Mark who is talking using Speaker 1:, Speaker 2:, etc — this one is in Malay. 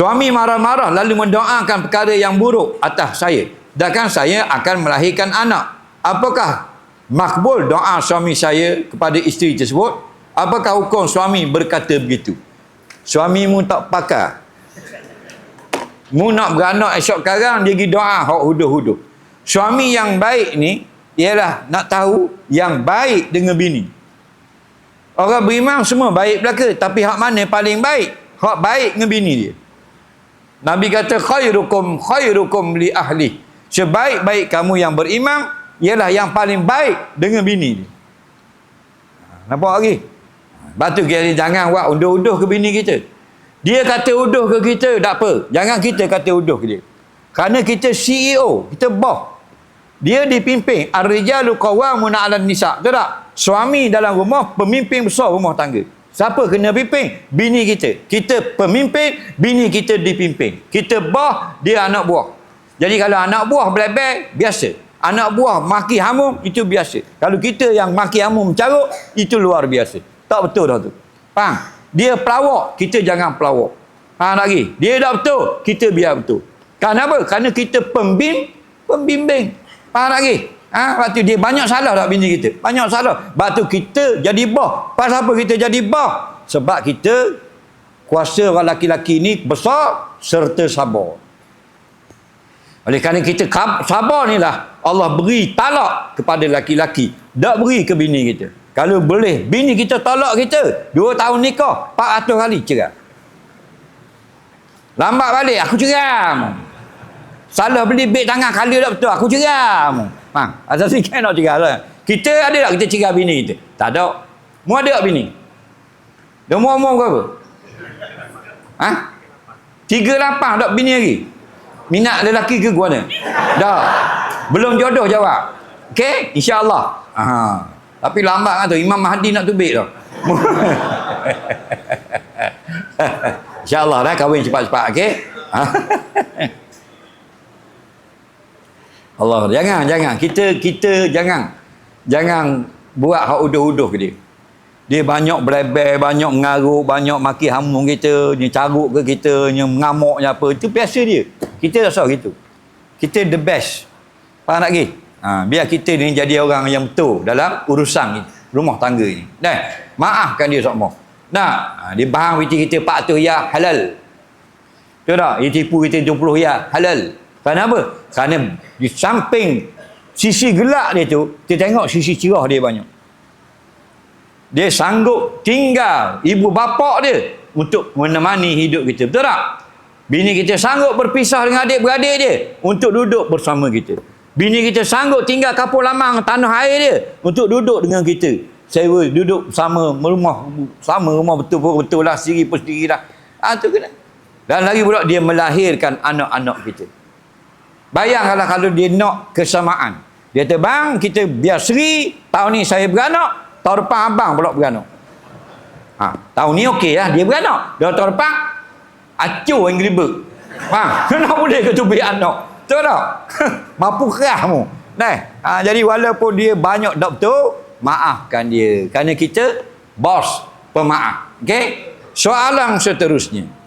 Speaker 1: Suami marah-marah lalu mendoakan perkara yang buruk atas saya. Sedangkan saya akan melahirkan anak. Apakah makbul doa suami saya kepada isteri tersebut? Apakah hukum suami berkata begitu? Suamimu tak pakar. Mu nak beranak esok karang dia pergi doa hak huduh-huduh. Suami yang baik ni ialah nak tahu yang baik dengan bini. Orang beriman semua baik belaka tapi hak mana paling baik? Hak baik dengan bini dia. Nabi kata khairukum khairukum li ahli. Sebaik-baik kamu yang beriman ialah yang paling baik dengan bini. Ha, nampak lagi? Batu kita jangan buat unduh-unduh ke bini kita. Dia kata uduh ke kita, tak apa. Jangan kita kata uduh ke dia. Kerana kita CEO, kita boss. Dia dipimpin. Ar-rijalu qawwamuna 'alan nisa. Betul tak? Suami dalam rumah pemimpin besar rumah tangga. Siapa kena pimpin? Bini kita. Kita pemimpin, bini kita dipimpin. Kita boss, dia anak buah. Jadi kalau anak buah belebel, biasa. Anak buah maki hamum, itu biasa. Kalau kita yang maki hamum carut, itu luar biasa. Tak betul dah tu. Faham? Dia pelawak, kita jangan pelawak. Faham lagi? Dia dah betul, kita biar betul. Kenapa? Kerana kita pembim, pembimbing. Faham lagi? Ha, waktu dia banyak salah tak bini kita? Banyak salah. Waktu kita jadi bah. Pasal apa kita jadi bah? Sebab kita kuasa orang laki-laki ni besar serta sabar. Oleh kerana kita sabar ni lah Allah beri talak kepada laki-laki. Tak beri ke bini kita. Kalau boleh, bini kita tolak kita. Dua tahun nikah, 400 kali cerai. Lambat balik, aku cerai. Salah beli beg tangan kali tak betul, aku cerai. Ha, asal sikit nak cerai lah. Kita ada tak kita cerai bini kita? Tak ada. Mu ada tak bini? Dia umur-umur berapa? Ha? Tiga lapan tak bini lagi? Minat lelaki ke gua ni? Dah. Belum jodoh jawab. Okey? InsyaAllah. Aha. Tapi lambat kan tu. Imam Mahdi nak tubik tu. InsyaAllah dah kahwin cepat-cepat. Okey? Allah. Jangan, jangan. Kita kita jangan. Jangan buat hak uduh-uduh ke dia. Dia banyak berebel, banyak mengaruk, banyak maki hamun kita, dia caruk ke kita, dia mengamuk apa. Itu biasa dia. Kita rasa gitu. Kita the best. Faham tak lagi? Ha, biar kita ni jadi orang yang betul dalam urusan ni, rumah tangga ni. Dan maafkan dia semua. Nah, ha, dia bahang witi kita 400 ya halal. Betul tak? Dia tipu kita 70 ya halal. Kenapa? Kerana di samping sisi gelap dia tu, kita tengok sisi cerah dia banyak. Dia sanggup tinggal ibu bapa dia untuk menemani hidup kita. Betul tak? Bini kita sanggup berpisah dengan adik-beradik dia untuk duduk bersama kita. Bini kita sanggup tinggal kapur lamang tanah air dia untuk duduk dengan kita. Sewa duduk sama rumah sama rumah betul-betul lah sendiri pun sendiri lah. Ha, tu kena. Dan lagi pula dia melahirkan anak-anak kita. Bayangkanlah kalau dia nak kesamaan. Dia kata, bang, kita biar seri. Tahun ni saya beranak. Tahun depan abang pula beranak. Ha, tahun ni okey lah. Dia beranak. Dia tahun depan, acuh yang gelibet. Ha, kenapa boleh ke tubik anak? Betul tak? Mampu kerah mu. Nah, ha, jadi walaupun dia banyak betul, maafkan dia. Kerana kita bos pemaaf. Okey? Soalan seterusnya.